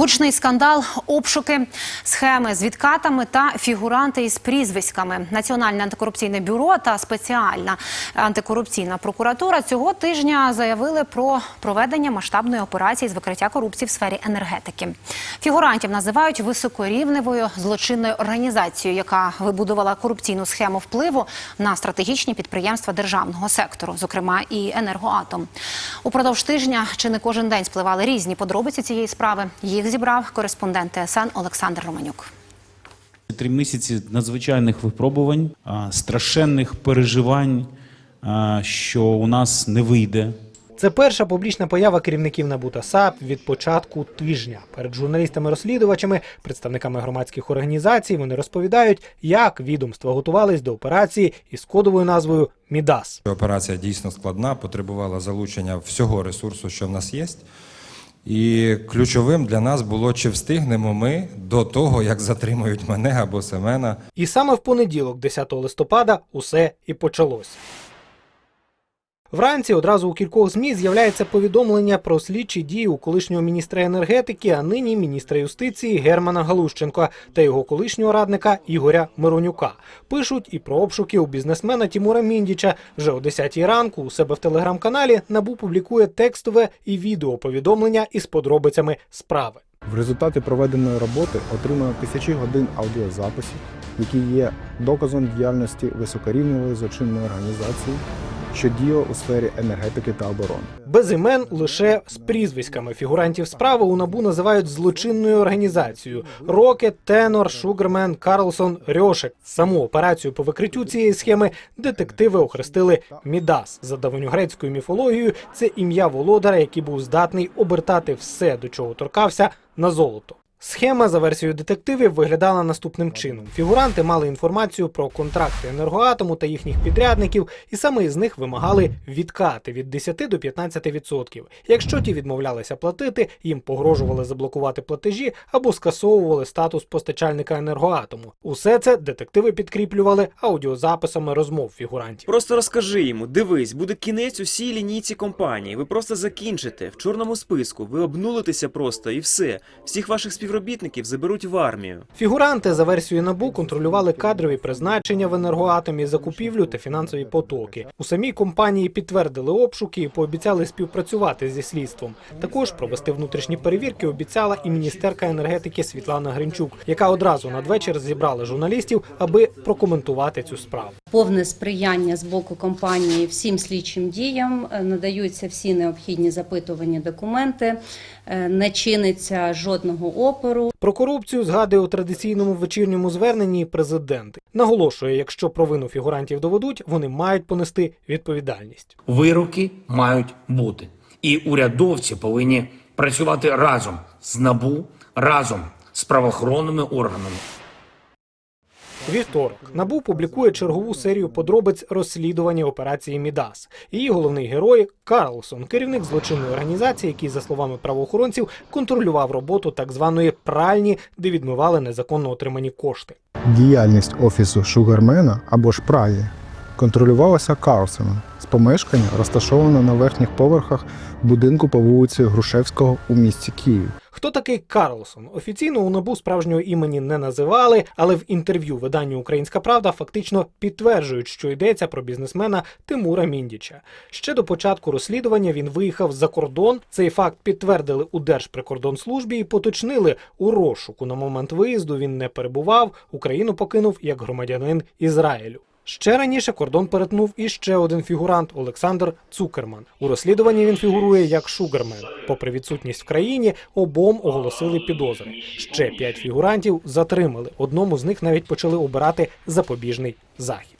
Гучний скандал, обшуки, схеми з відкатами та фігуранти із прізвиськами. Національне антикорупційне бюро та спеціальна антикорупційна прокуратура цього тижня заявили про проведення масштабної операції з викриття корупції в сфері енергетики. Фігурантів називають високорівневою злочинною організацією, яка вибудувала корупційну схему впливу на стратегічні підприємства державного сектору, зокрема і енергоатом. Упродовж тижня чи не кожен день спливали різні подробиці цієї справи. Їх зібрав кореспондент ТСН Олександр Романюк. Три місяці надзвичайних випробувань, страшенних переживань, що у нас не вийде. Це перша публічна поява керівників НАБУ та САП від початку тижня. Перед журналістами-розслідувачами, представниками громадських організацій вони розповідають, як відомства готувались до операції із кодовою назвою Мідас. Операція дійсно складна, потребувала залучення всього ресурсу, що в нас є. І ключовим для нас було, чи встигнемо ми до того, як затримують мене або Семена. І саме в понеділок, 10 листопада, усе і почалося. Вранці одразу у кількох ЗМІ з'являється повідомлення про слідчі дії у колишнього міністра енергетики, а нині міністра юстиції Германа Галущенка та його колишнього радника Ігоря Миронюка. Пишуть і про обшуки у бізнесмена Тімура Міндіча. Вже о 10 ранку у себе в телеграм-каналі Набу публікує текстове і відео повідомлення із подробицями справи. В результаті проведеної роботи отримано тисячі годин аудіозаписів, які є доказом діяльності високорівневої злочинної організації, що діяла у сфері енергетики та оборони. Без імен лише з прізвиськами фігурантів справи у набу називають злочинною організацією: Рокет, Тенор, Шугермен, Карлсон, Рьошек. Саму операцію по викриттю цієї схеми детективи охрестили Мідас. За давньогрецькою міфологією, це ім'я володаря, який був здатний обертати все, до чого торкався, на золото. Схема за версією детективів виглядала наступним чином: фігуранти мали інформацію про контракти енергоатому та їхніх підрядників, і саме із них вимагали відкати від 10 до 15%. Якщо ті відмовлялися платити, їм погрожували заблокувати платежі або скасовували статус постачальника енергоатому. Усе це детективи підкріплювали аудіозаписами розмов фігурантів. Просто розкажи йому, дивись, буде кінець усій лінійці компанії. Ви просто закінчите в чорному списку. Ви обнулитеся просто і все. Всіх ваших співробітників заберуть в армію. Фігуранти за версією НАБУ контролювали кадрові призначення в енергоатомі, закупівлю та фінансові потоки. У самій компанії підтвердили обшуки і пообіцяли співпрацювати зі слідством. Також провести внутрішні перевірки обіцяла і міністерка енергетики Світлана Гринчук, яка одразу надвечір зібрала журналістів, аби прокоментувати цю справу. Повне сприяння з боку компанії всім слідчим діям, е, надаються всі необхідні запитувані документи, е, не чиниться жодного опору. Про корупцію згадує у традиційному вечірньому зверненні президент. Наголошує, якщо провину фігурантів доведуть, вони мають понести відповідальність. Вироки мають бути. І урядовці повинні працювати разом з НАБУ, разом з правоохоронними органами. Вівторок НАБУ публікує чергову серію подробиць розслідування операції Мідас. Її головний герой Карлсон, керівник злочинної організації, який, за словами правоохоронців, контролював роботу так званої пральні, де відмивали незаконно отримані кошти. Діяльність офісу Шугармена або ж Праї контролювалася Карлсоном з помешкання, розташованого на верхніх поверхах будинку по вулиці Грушевського у місті Київ. Хто такий Карлсон? Офіційно у НАБУ справжнього імені не називали, але в інтерв'ю виданню Українська Правда фактично підтверджують, що йдеться про бізнесмена Тимура Міндіча. Ще до початку розслідування він виїхав за кордон. Цей факт підтвердили у Держприкордонслужбі і поточнили у розшуку. На момент виїзду він не перебував. Україну покинув як громадянин Ізраїлю. Ще раніше кордон перетнув і ще один фігурант Олександр Цукерман. У розслідуванні він фігурує як Шугармен. Попри відсутність в країні, обом оголосили підозри. Ще п'ять фігурантів затримали. Одному з них навіть почали обирати запобіжний захід.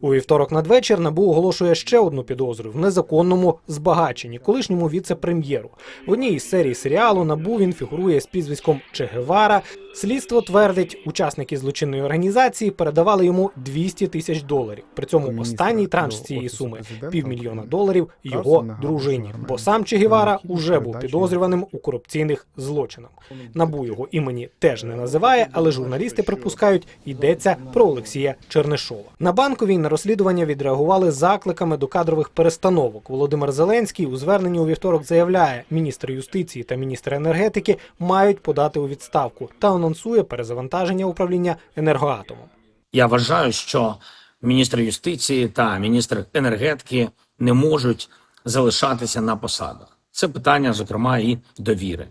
У вівторок надвечір НАБУ оголошує ще одну підозру в незаконному збагаченні, колишньому віце-прем'єру. В одній із серій серіалу НАБУ він фігурує з прізвиськом Че Гевара. Слідство твердить, учасники злочинної організації передавали йому 200 тисяч доларів. При цьому останній транш цієї суми півмільйона доларів його дружині. Бо сам Че Гевара уже був підозрюваним у корупційних злочинах. Набу його імені теж не називає, але журналісти припускають, йдеться про Олексія Чернишова. На банковій на розслідування відреагували закликами до кадрових перестановок. Володимир Зеленський у зверненні у вівторок заявляє, міністр юстиції та міністр енергетики мають подати у відставку та анонсує перезавантаження управління енергоатомом. Я вважаю, що міністр юстиції та міністр енергетики не можуть залишатися на посадах. Це питання, зокрема, і довіри.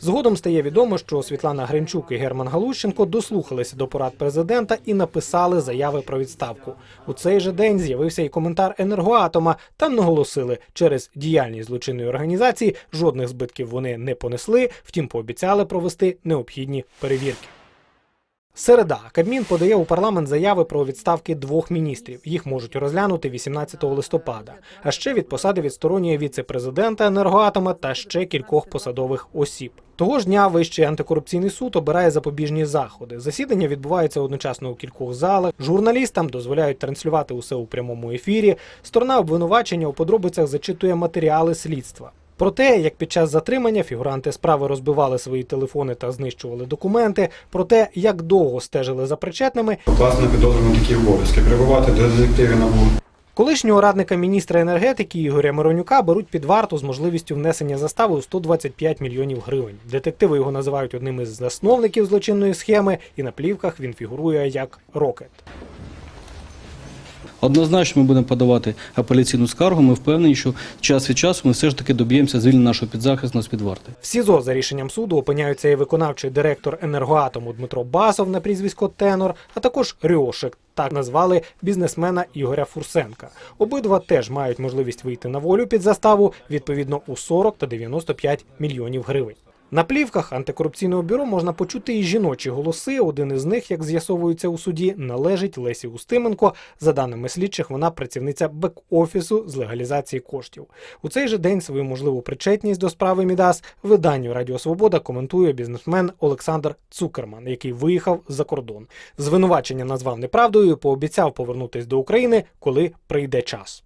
Згодом стає відомо, що Світлана Гринчук і Герман Галущенко дослухалися до порад президента і написали заяви про відставку. У цей же день з'явився і коментар енергоатома. Там наголосили, через діяльність злочинної організації жодних збитків вони не понесли, втім пообіцяли провести необхідні перевірки. Середа Кабмін подає у парламент заяви про відставки двох міністрів. Їх можуть розглянути 18 листопада. А ще від посади відсторонює віце-президента енергоатома та ще кількох посадових осіб. Того ж дня Вищий антикорупційний суд обирає запобіжні заходи. Засідання відбуваються одночасно у кількох залах. Журналістам дозволяють транслювати усе у прямому ефірі. Сторона обвинувачення у подробицях зачитує матеріали слідства. Про те, як під час затримання фігуранти справи розбивали свої телефони та знищували документи, про те, як довго стежили за причетними, Власне, підозрювані такі обов'язки прибувати до детективів НАБУ Колишнього радника міністра енергетики Ігоря Миронюка беруть під варту з можливістю внесення застави у 125 мільйонів гривень. Детективи його називають одним із засновників злочинної схеми, і на плівках він фігурує як Рокет. Однозначно ми будемо подавати апеляційну скаргу. Ми впевнені, що час від часу ми все ж таки доб'ємося звільнення нашого підзахисного з-під варти. В СІЗО за рішенням суду опиняються і виконавчий директор енергоатому Дмитро Басов на прізвисько Тенор, а також Рьошик. Так назвали бізнесмена Ігоря Фурсенка. Обидва теж мають можливість вийти на волю під заставу відповідно у 40 та 95 мільйонів гривень. На плівках антикорупційного бюро можна почути і жіночі голоси. Один із них, як з'ясовується у суді, належить Лесі Устименко. За даними слідчих, вона працівниця бек-офісу з легалізації коштів. У цей же день свою можливу причетність до справи Мідас виданню Радіо Свобода коментує бізнесмен Олександр Цукерман, який виїхав за кордон. Звинувачення назвав неправдою, пообіцяв повернутись до України, коли прийде час.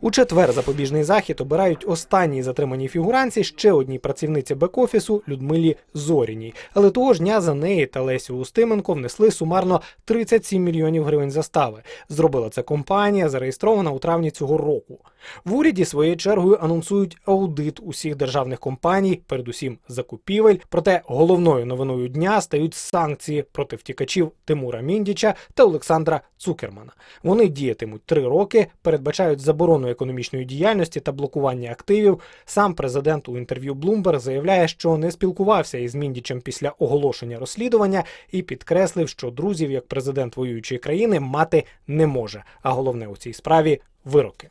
У четвер запобіжний захід обирають останній затриманій фігуранці ще одній працівниці бек-офісу Людмилі Зоріній. Але того ж дня за неї та Лесю Устименко внесли сумарно 37 мільйонів гривень застави. Зробила це компанія, зареєстрована у травні цього року. В уряді своєю чергою анонсують аудит усіх державних компаній, передусім закупівель. Проте головною новиною дня стають санкції проти втікачів Тимура Міндіча та Олександра Цукермана. Вони діятимуть три роки, передбачають заборону економічної діяльності та блокування активів. Сам президент у інтерв'ю Bloomberg заявляє, що не спілкувався із Міндічем після оголошення розслідування і підкреслив, що друзів як президент воюючої країни мати не може. А головне у цій справі вироки.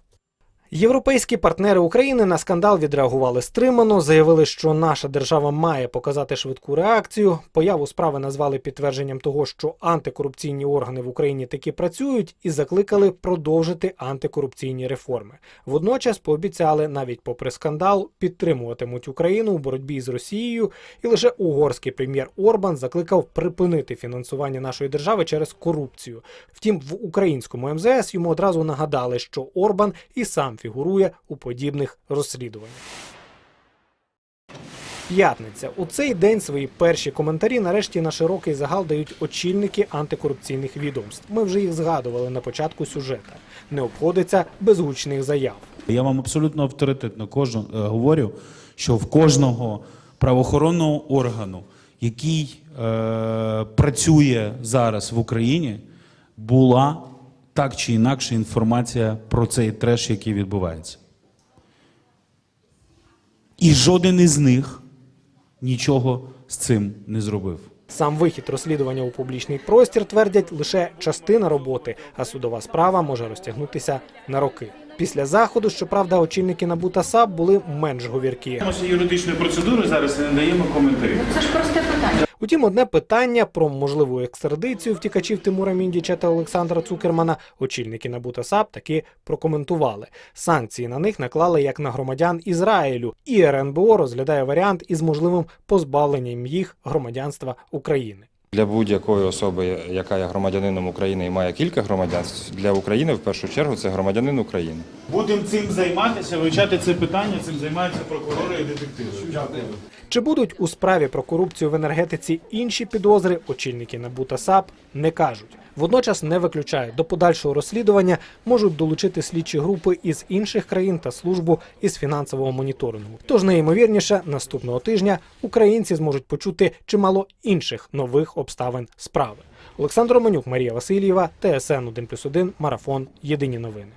Європейські партнери України на скандал відреагували стримано, заявили, що наша держава має показати швидку реакцію. Появу справи назвали підтвердженням того, що антикорупційні органи в Україні таки працюють, і закликали продовжити антикорупційні реформи. Водночас пообіцяли, навіть попри скандал, підтримуватимуть Україну у боротьбі з Росією. І лише угорський прем'єр Орбан закликав припинити фінансування нашої держави через корупцію. Втім, в українському МЗС йому одразу нагадали, що Орбан і сам фігурує у подібних розслідуваннях. П'ятниця. У цей день свої перші коментарі нарешті на широкий загал дають очільники антикорупційних відомств. Ми вже їх згадували на початку сюжета. Не обходиться без гучних заяв. Я вам абсолютно авторитетно кожен, е, говорю, що в кожного правоохоронного органу, який е, працює зараз в Україні, була так чи інакше інформація про цей треш, який відбувається. І жоден із них нічого з цим не зробив. Сам вихід розслідування у публічний простір твердять лише частина роботи, а судова справа може розтягнутися на роки. Після заходу, щоправда, очільники НАБУ та САП були менш говіркі. юридичної процедури зараз і не даємо коментарів. Утім, одне питання про можливу екстрадицію втікачів Тимура Міндіча та Олександра Цукермана очільники НАБУ та САП таки прокоментували. Санкції на них наклали як на громадян Ізраїлю, і РНБО розглядає варіант із можливим позбавленням їх громадянства України. Для будь-якої особи, яка є громадянином України і має кілька громадянств, для України в першу чергу це громадянин України. Будемо цим займатися, вивчати це питання. Цим займаються прокурори і детективи. Чи будуть у справі про корупцію в енергетиці інші підозри, очільники НАБУ та САП не кажуть. Водночас не виключають, до подальшого розслідування можуть долучити слідчі групи із інших країн та службу із фінансового моніторингу. Тож найімовірніше, наступного тижня українці зможуть почути чимало інших нових обставин справи. Олександр Романюк, Марія Васильєва, ТСН 1+,1, Марафон. Єдині новини.